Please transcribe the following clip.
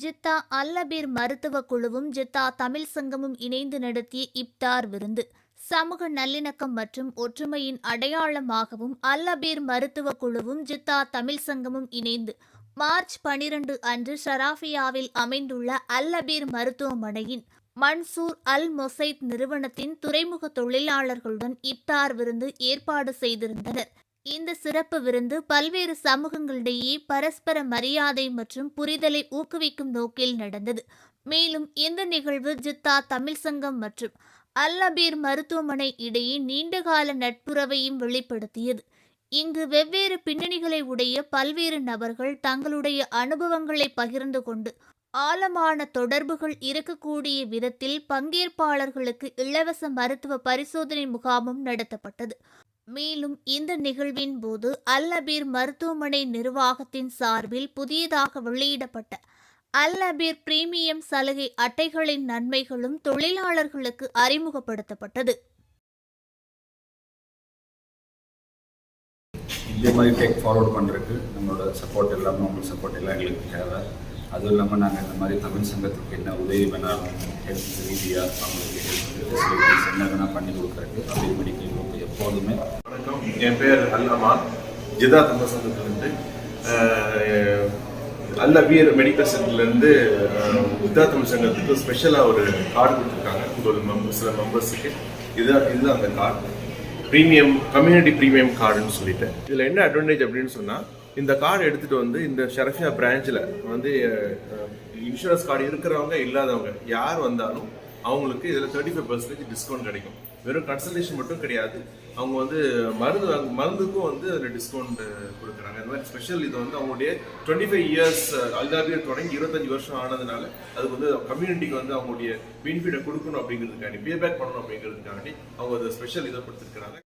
ஜித்தா அல்லபீர் மருத்துவ குழுவும் ஜித்தா தமிழ் சங்கமும் இணைந்து நடத்திய இப்தார் விருந்து சமூக நல்லிணக்கம் மற்றும் ஒற்றுமையின் அடையாளமாகவும் அல்லபீர் மருத்துவ குழுவும் ஜித்தா தமிழ் சங்கமும் இணைந்து மார்ச் பனிரெண்டு அன்று ஷராஃபியாவில் அமைந்துள்ள அல்லபீர் மருத்துவமனையின் மன்சூர் அல் மொசைத் நிறுவனத்தின் துறைமுக தொழிலாளர்களுடன் இப்தார் விருந்து ஏற்பாடு செய்திருந்தனர். இந்த சிறப்பு விருந்து பல்வேறு சமூகங்களிடையே பரஸ்பர மரியாதை மற்றும் புரிதலை ஊக்குவிக்கும் நோக்கில் நடந்தது. மேலும் இந்த நிகழ்வு ஜித்தா தமிழ் சங்கம் மற்றும் அல்லபீர் மருத்துவமனை இடையே நீண்டகால நட்புறவையும் வெளிப்படுத்தியது. இங்கு வெவ்வேறு பின்னணிகளை உடைய பல்வேறு நபர்கள் தங்களுடைய அனுபவங்களை பகிர்ந்து கொண்டு ஆழமான தொடர்புகள் இருக்கக்கூடிய விதத்தில் பங்கேற்பாளர்களுக்கு இலவச மருத்துவ பரிசோதனை முகாமும் நடத்தப்பட்டது. மேலும் இந்த நிகழ்வின் போது அல்லபீர் மருத்துவமனை நிர்வாகத்தின் சார்பில் புதியதாக வெளியிடப்பட்ட அல்லபீர் பிரீமியம் சலுகை அட்டைகளின் நன்மைகளும் தொழிலாளர்களுக்கு அறிமுகப்படுத்தப்பட்டது. இதே மாதிரி டேக் ஃபார்வர்ட் பண்ணுறதுக்கு நம்மளோட சப்போர்ட் எல்லாமே உங்களுக்கு சப்போர்ட் எல்லாம் எங்களுக்கு தேவை. அதுவும் இல்லாமல் நாங்கள் இந்த மாதிரி தமிழ் சங்கத்துக்கு என்ன உதவி வேணாலும் ஹெல்த் ரீதியாக அவங்களுக்கு ஹெல்த் ஃபெசிலிட்டிஸ் என்ன வேணால் பண்ணி கொடுக்குறதுக்கு அப்படி மெடிக்கல் குரூப் எப்போதுமே. வணக்கம். என் பேர் அல்லமா. ஜிதா தமிழ் அல்ல வீர் மெடிக்கல் சென்டர்லேருந்து ஜிதா தமிழ் சங்கத்துக்கு ஸ்பெஷலாக ஒரு கார்டு கொடுத்துருக்காங்க. ஒரு மெம்பர் சில மெம்பர்ஸுக்கு இதுதான் இதுதான் அந்த கார்டு ப்ரீமியம் கம்யூனிட்டி ப்ரீமியம் கார்டுன்னு சொல்லிட்டு. இதில் என்ன அட்வான்டேஜ் அப்படின்னு சொன்னால் இந்த கார்டு எடுத்துகிட்டு வந்து இந்த ஷரஃபியா பிரான்ச்சில் வந்து இன்சூரன்ஸ் கார்டு இருக்கிறவங்க இல்லாதவங்க யார் வந்தாலும் அவங்களுக்கு இதில் தேர்ட்டி ஃபைவ் பர்சன்டேஜ் டிஸ்கவுண்ட் கிடைக்கும். வெறும் கன்சல்டேஷன் மட்டும் கிடையாது. அவங்க வந்து மருந்து மருந்துக்கும் வந்து அதில் டிஸ்கவுண்ட் கொடுக்குறாங்க. இந்த மாதிரி ஸ்பெஷல் இது வந்து அவங்களுடைய டுவெண்ட்டி ஃபைவ் இயர்ஸ் அல்காபியர் தொடங்கி இருபத்தஞ்சு வருஷம் ஆனதுனால அதுக்கு வந்து கம்யூனிட்டிக்கு வந்து அவங்களுடைய பெனிஃபிட்டை கொடுக்கணும் அப்படிங்கிறதுக்காண்டி பே பேக் பண்ணணும் அப்படிங்கிறதுக்காண்டி அவங்க அந்த ஸ்பெஷல் இதை கொடுத்துருக்காங்க